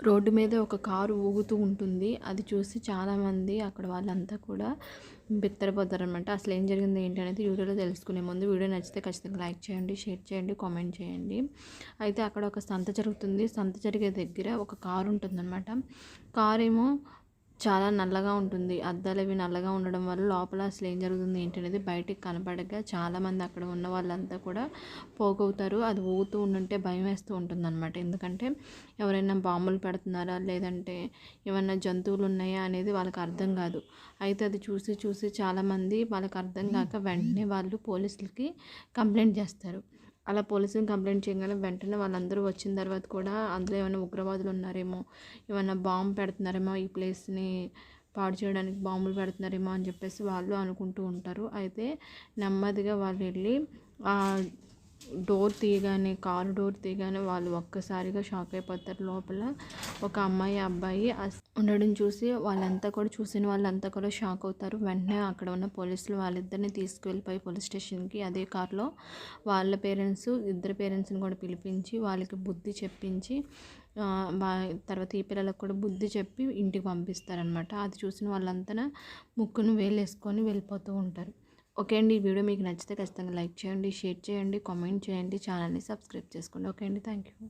Road మీద ఒక car ఊగుతూ ఉంటుంది. అది చూసి చాలామంది అక్కడ వాళ్ళంతా కూడా బిత్తరపోతారనమాట అసలు ఏం జరిగింది ఏంటి అనేది వీడియోలో తెలుసుకునే ముందు వీడియో నచ్చితే ఖచ్చితంగా లైక్ చేయండి షేర్ చేయండి కామెంట్ చేయండి. అయితే అక్కడ ఒక సంత జరుగుతుంది. సంత జరిగే దగ్గర ఒక కారు ఉంటుందన్నమాట. కారు ఏమో చాలా నల్లగా ఉంటుంది. అద్దాలు అవి నల్లగా ఉండడం వల్ల లోపల అసలు ఏం జరుగుతుంది ఏంటి అనేది బయటికి కనపడక చాలామంది అక్కడ ఉన్న వాళ్ళంతా కూడా పోగవుతారు. అది ఊగుతూ ఉండుంటే భయం వేస్తూ ఉంటుంది అనమాట ఎందుకంటే ఎవరైనా బాంబులు పెడుతున్నారా? లేదంటే ఏమన్నా జంతువులు ఉన్నాయా అనేది వాళ్ళకి అర్థం కాదు. అయితే అది చూసి చూసి చాలామంది వాళ్ళకి అర్థం కాక వెంటనే వాళ్ళు పోలీసులకి కంప్లైంట్ చేస్తారు. అలా పోలీసుని కంప్లైంట్ చేయగానే వెంటనే వాళ్ళందరూ వచ్చిన తర్వాత కూడా అందులో ఏమైనా ఉగ్రవాదులు ఉన్నారేమో ఏమైనా బాంబు పెడుతున్నారేమో ఈ ప్లేస్ని పాడు చేయడానికి బాంబులు పెడుతున్నారేమో అని చెప్పేసి వాళ్ళు అనుకుంటూ ఉంటారు. అయితే నెమ్మదిగా వాళ్ళు వెళ్ళి డోర్ తీయగానే కారు డోర్ తీయగానే వాళ్ళు ఒక్కసారిగా షాక్ అయిపోతారు లోపల. ఒక అమ్మాయి అబ్బాయి ఉండడం చూసి వాళ్ళంతా కూడా చూసిన వాళ్ళంతా కూడా షాక్ అవుతారు. వెంటనే అక్కడ ఉన్న పోలీసులు వాళ్ళిద్దరిని తీసుకువెళ్ళిపోయి పోలీస్ స్టేషన్కి అదే కారులో వాళ్ళ పేరెంట్స్ ఇద్దరు పేరెంట్స్ని కూడా పిలిపించి వాళ్ళకి బుద్ధి చెప్పించి తర్వాత ఈ పిల్లలకు కూడా బుద్ధి చెప్పి ఇంటికి పంపిస్తారనమాట అది చూసిన వాళ్ళంతా ముక్కును వేలేసుకొని వెళ్ళిపోతూ ఉంటారు. ఓకే అండి ఈ వీడియో మీకు నచ్చితే ఖచ్చితంగా లైక్ చేయండి షేర్ చేయండి కామెంట్ చేయండి ఛానల్ని సబ్స్క్రైబ్ చేసుకోండి. ఓకే అండి థ్యాంక్ యూ